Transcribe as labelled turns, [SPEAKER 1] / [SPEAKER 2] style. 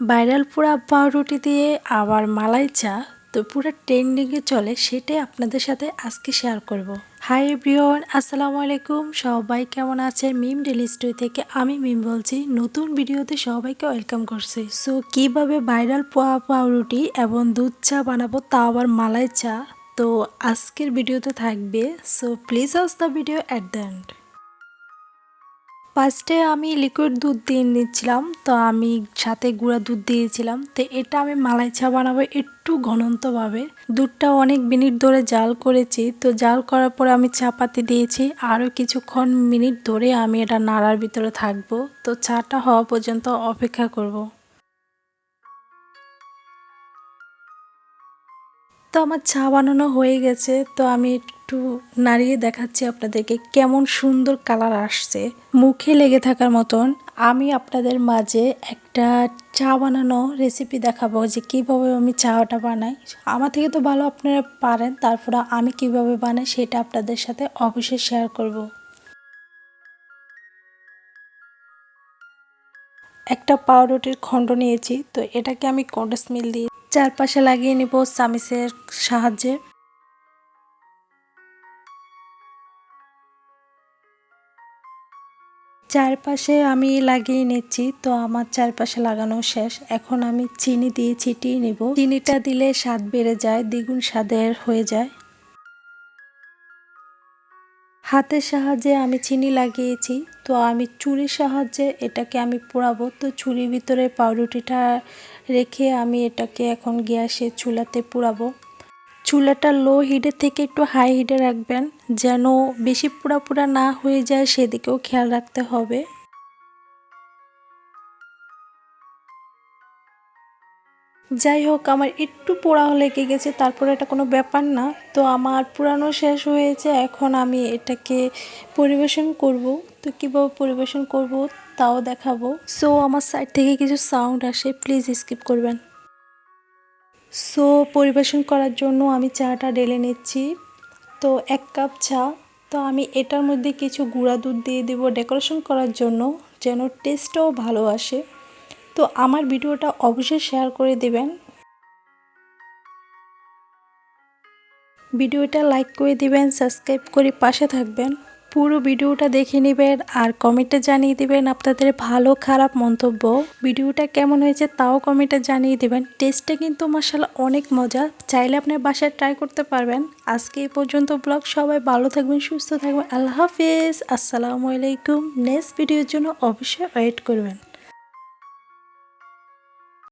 [SPEAKER 1] Viral পুরা পাউরুটি দিয়ে আবার মালাই চা, তো পুরো ট্রেন্ডিংয়ে চলে, সেটাই আপনাদের সাথে আজকে শেয়ার করব। হাই এভরিওয়ান আসসালামু আলাইকুম। সবাই কেমন আছে মিম ডেলি স্টোরি থেকে আমি মিম বলছি, নতুন ভিডিওতে সবাইকে ওয়েলকাম করছি। সো কীভাবে ভাইরাল পোয়া পাউরুটি এবং দুধ চা বানাবো তা আবার মালাই চা, তো আজকের ভিডিওতে থাকবে। So please watch the video at the end ফার্স্টে আমি লিকুইড দুধ দিয়ে নিচ্ছিলাম, তো আমি সাথে গুঁড়া দুধ দিয়েছিলাম। তো এটা আমি মালাই চা বানাবো একটু ঘনন্তভাবে দুধটা অনেক মিনিট ধরে জাল করেছি, তো জাল করার পরে আমি চা পাতি দিয়েছি। আরও কিছুক্ষণ মিনিট ধরে আমি এটা নাড়ার ভিতরে থাকব। তো চাটা হওয়া পর্যন্ত অপেক্ষা করব। তো আমার চা বানানো হয়ে গেছে, তো আমি একটু নাড়িয়ে দেখাচ্ছি আপনাদেরকে কেমন সুন্দর কালার আসছে মুখে লেগে থাকার মতন আমি আপনাদের মাঝে একটা চা বানানো রেসিপি দেখাবো যে কীভাবে আমি চাটা বানাই আমার থেকে তো ভালো আপনারা পারেন, তারপরে আমি কীভাবে বানাই সেটা আপনাদের সাথে অবশ্যই শেয়ার করব। একটা পাউরুটির খণ্ড নিয়েছি, তো এটাকে আমি কন্ডেন্স মিল দিয়ে চারপাশে লাগিয়ে নিব চামিচের সাহায্যে। চারপাশে আমি লাগিয়ে নিচ্ছি, তো আমার চারপাশে লাগানো শেষ। এখন আমি চিনি দিয়ে ছিটিয়ে নিব। চিনিটা দিলে স্বাদ বেড়ে যায়, দ্বিগুণ স্বাদের হয়ে যায়। হাতের সাহায্যে আমি চিনি লাগিয়েছি, তো আমি চুরির সাহায্যে এটাকে আমি পোড়াবো। তো চুরির ভিতরে পাউরুটিটা রেখে আমি এটাকে এখন গ্যাসে চুলাতে পোড়াবো। চুলাটা লো হিটে থেকে একটু হাই হিটে রাখবেন, যেন বেশি পোড়া পোড়া না হয়ে যায়, সেদিকেও খেয়াল রাখতে হবে। যাই হোক, আমার একটু পোড়া লেগে গেছে, তারপরে এটা কোনো ব্যাপার না। তো আমার পুরানো শেষ হয়েছে, এখন আমি এটাকে পরিবেশন করব। তো কীভাবে পরিবেশন করব তাও দেখাবো। সো আমার সাইড থেকে কিছু সাউন্ড আসে প্লিজ স্কিপ করবেন। সো পরিবেশন করার জন্য আমি চাটা ঢেলে নিচ্ছি। তো এক কাপ চা। তো আমি এটার মধ্যে কিছু গুঁড়া দুধ দিয়ে দেব ডেকোরেশন করার জন্য, যেন টেস্টও ভালো আসে। তো আমার ভিডিওটা অবশ্যই শেয়ার করে দেবেন। ভিডিওটা লাইক করে দিবেন সাবস্ক্রাইব করে পাশে থাকবেন। পুরো ভিডিওটা দেখে নেবেন আর কমেন্টে জানিয়ে দেবেন আপনাদের ভালো খারাপ মন্তব্য। ভিডিওটা কেমন হয়েছে তাও কমেন্টে জানিয়ে দেবেন। টেস্টটা কিন্তু মশালা অনেক মজা। চাইলে আপনার বাসায় ট্রাই করতে পারবেন। আজকে এই পর্যন্ত ব্লগ সবাই ভালো থাকবেন, সুস্থ থাকবেন। আল্লাহ হাফিজ। আসসালামু আলাইকুম। নেক্সট ভিডিওর জন্য অবশ্যই ওয়েট করবেন।